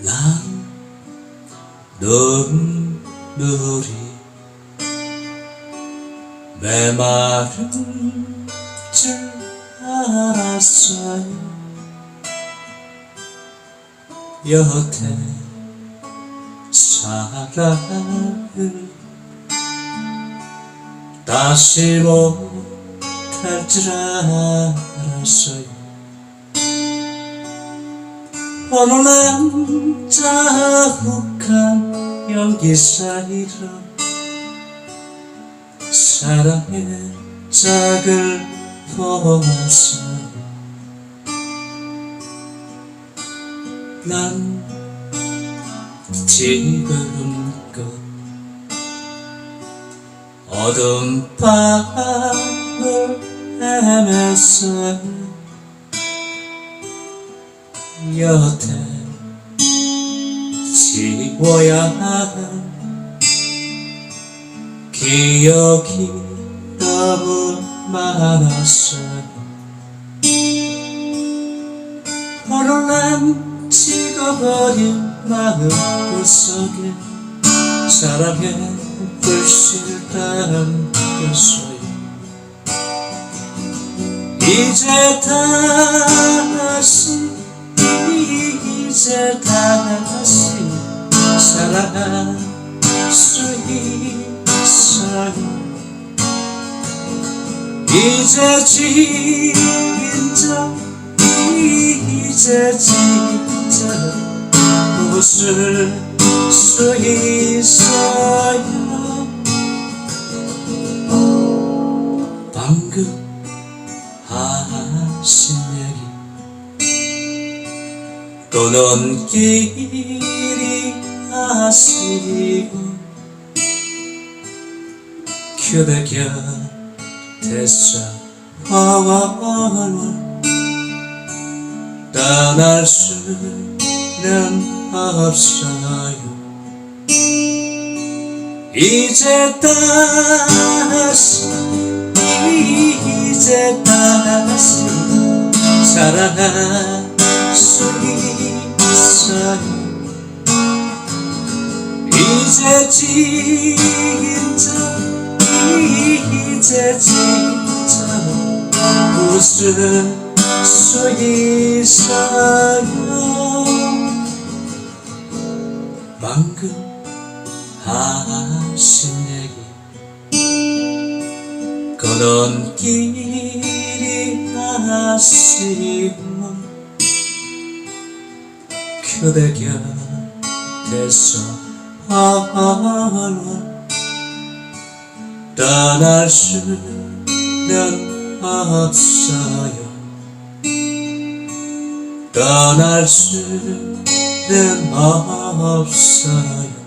난 눈물이 메마른 줄 알았어요. 여태 사랑을 다시 못할 줄 알았어요 어느 날 자욱한 연기 사이로 사랑의 짝을 보았어 난 지금껏 어두운 밤을 헤맸어요 여태 지워야 할 기억이 너무 많았어요. 날 식어버린 마음 구석에 사랑의 불씨를 담겼어요 이제 다 있어요 이제 진짜 이제 진짜 웃을 수 있어요. 방금 하신 얘기 또 눈길이 아시고 그대 곁에서 월월 떠날 수는 없어요 이제 다시 이제 다시 사랑할 수 있어요 이제 진짜 이제 진짜 웃을 수 있어요. 방금 하신 얘기 그런 길이 아시고 그대 곁에서 얼월 떠날 수는 없어요. 떠날 수는 없어요